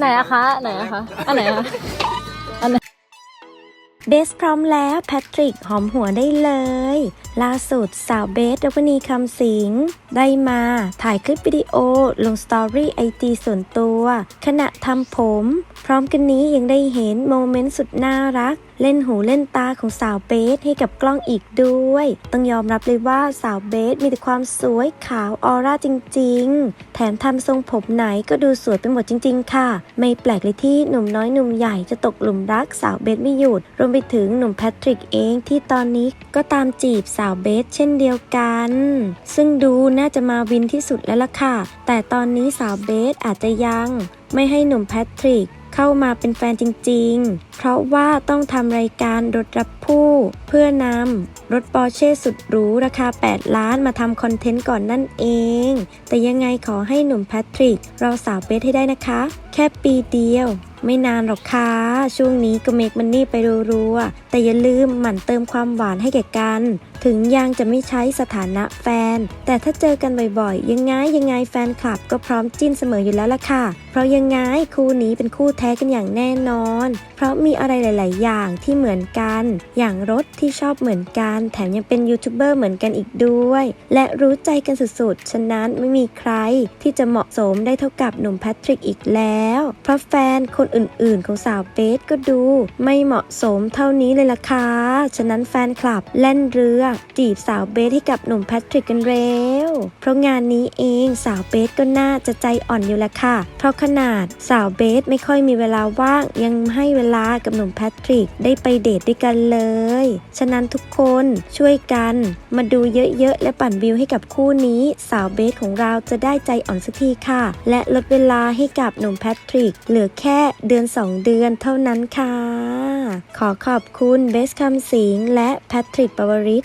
ไหนอะคะ ไหนอะคะ อันไหนอะเบสพร้อมแล้วแพทริกหอมหัวได้เลย ล่าสุดสาวเบสดวนีคำสิง ได้มาถ่ายคลิปวิดีโอลงสตอรี่ไอจีส่วนตัว ขณะทำผม พร้อมกันนี้ยังได้เห็นโมเมนต์สุดน่ารักเล่นหูเล่นตาของสาวเบสให้กับกล้องอีกด้วย ต้องยอมรับเลยว่าสาวเบสมีแต่ความสวยขาวออร่าจริง ๆ แถมทำทรงผมไหนก็ดูสวยไปหมดจริง ๆ ค่ะ ไม่แปลกเลยที่หนุ่มน้อยหนุ่มใหญ่จะตกหลุมรักสาวเบสไม่หยุด รวมไปถึงหนุ่มแพทริกเองที่ตอนนี้ก็ตามจีบสาวเบสเช่นเดียวกัน ซึ่งดูน่าจะมาวินที่สุดแล้วล่ะค่ะ แต่ตอนนี้สาวเบสอาจจะยัง ไม่ให้หนุ่มแพทริก เข้ามาเป็นแฟนจริงๆ เพราะว่าต้องทำรายการรถรับผู้ เพื่อนำรถปอร์เช่สุดหรูราคา 8 ล้านมาทำคอนเทนต์ก่อนนั่นเอง แต่ยังไงขอให้หนุ่มแพทริก เราสาวเบสให้ได้นะคะ แค่ปีเดียว ไม่นานหรอกค่ะ ช่วงนี้ก็เมกมันนี่ไปรัวๆแต่อย่าลืมหมั่นเติมความหวานให้แก่กัน ถึงยังจะไม่ใช้สถานะแฟน แต่ถ้าเจอกันบ่อยๆ ยังไงยังไงแฟนคลับก็พร้อมจิ้นเสมออยู่แล้วล่ะค่ะ เพราะยังไงคู่นี้เป็นคู่แท้กันอย่างแน่นอน เพราะมีอะไรหลาย ๆ อย่างที่เหมือนกัน อย่างรถที่ชอบเหมือนกัน แถมยังเป็นยูทูบเบอร์เหมือนกันอีกด้วย และรู้ใจกันสุดๆ ฉะนั้นไม่มีใครที่จะเหมาะสมได้เท่ากับหนุ่มแพทริกอีกแล้ว เพราะแฟนคนอื่น ๆ ของสาวเบสก็ดู ไม่เหมาะสมเท่านี้เลยล่ะค่ะ ฉะนั้นแฟนคลับแล่นเรือจีบสาวเบสให้กับหนุ่มแพทริกกันเร็ว เพราะงานนี้เองสาวเบสก็น่าจะใจอ่อนอยู่แหละค่ะ เพราะขนาดสาวเบสไม่ค่อยมีเวลาว่าง ยังให้เวลากับหนุ่มแพทริกได้ไปเดทด้วยกันเลย ฉะนั้นทุกคนช่วยกันมาดูเยอะๆ และปั่นวิวให้กับคู่นี้ สาวเบสของเราจะได้ใจอ่อนสักทีค่ะ และลดเวลาให้กับหนุ่มแพทริก เหลือแค่เดือน 2 เดือนเท่านั้นค่ะ ขอขอบคุณเบสคำสิงและแพทริกปวริศ